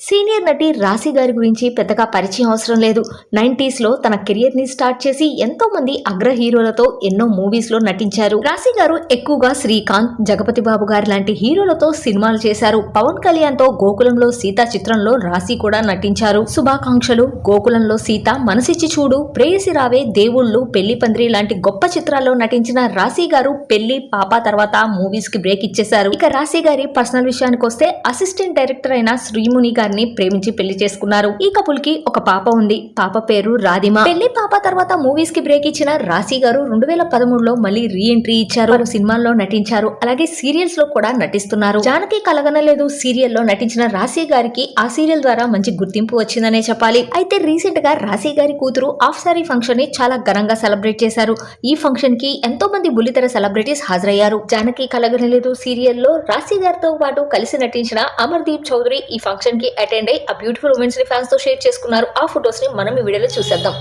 Senior నటి రాశి గారి గురించి పెద్దగా పరిచయం అవసరం లేదు. నైంటీస్లో తన కెరియర్ని స్టార్ట్ చేసి ఎంతో మంది అగ్ర హీరోలతో ఎన్నో మూవీస్లో నటించారు. రాశి గారు ఎక్కువగా శ్రీకాంత్ జగపతి బాబు గారి లాంటి హీరోలతో సినిమాలు చేశారు. పవన్ కళ్యాణ్తో గోకులంలో సీత చిత్రంలో రాశి కూడా నటించారు. శుభాకాంక్షలు గోకులంలో సీత మనసిచ్చి చూడు ప్రేయసి రావే దేవుళ్ళు పెళ్ళి పందిరి లాంటి గొప్ప చిత్రాల్లో నటించిన రాశి గారు పెళ్ళి పాప తర్వాత మూవీస్కి బ్రేక్ ఇచ్చేశారు. ఇక రాశి గారి పర్సనల్ విషయానికి వస్తే అసిస్టెంట్ డైరెక్టర్ అయిన శ్రీముని గారిని ప్రేమించి పెళ్ళి చేసుకున్నారు. ఈ కపుల్కి ఒక పాప ఉంది. పాప పేరు రాధిమ. పెళ్ళి పాప తర్వాత మూవీస్కి బ్రేక్ ఇచ్చిన రాశి గారు రెండు వేల పదమూడులో మళ్ళీ రీ ఎంట్రీ ఇచ్చారు. వారు సినిమాల్లో నటించారు. అలాగే సీరియల్స్లో కూడా నటిస్తున్నారు. జానకి కలగనలేదు సీరియల్లో నటించిన రాశి గారికి ఆ సీరియల్ ద్వారా మంచి గుర్తింపు వచ్చిందనే చెప్పాలి. అయితే రీసెంట్గా రాశి గారి కూతురు ఆఫ్ సారీ ఫంక్షన్ని చాలా ఘనంగా సెలబ్రేట్ చేశారు. ఈ ఫంక్షన్కి ఎంతో మంది బుల్లితెర సెలబ్రిటీస్ హాజరయ్యారు. జానకి కలగనలేదు సీరియల్లో రాశి గారితో పాటు కలిసి నటించిన అమర్దీప్ చౌదరి ఈ ఫంక్షన్కి అటెండ్ అయ్యి ఆ బ్యూటిఫుల్ ఉమెన్స్ని ఫ్యాన్స్తో షేర్ చేసుకున్నారు. ఆ ఫొటోస్ని మనం ఈ వీడియోలో చూసేద్దాం.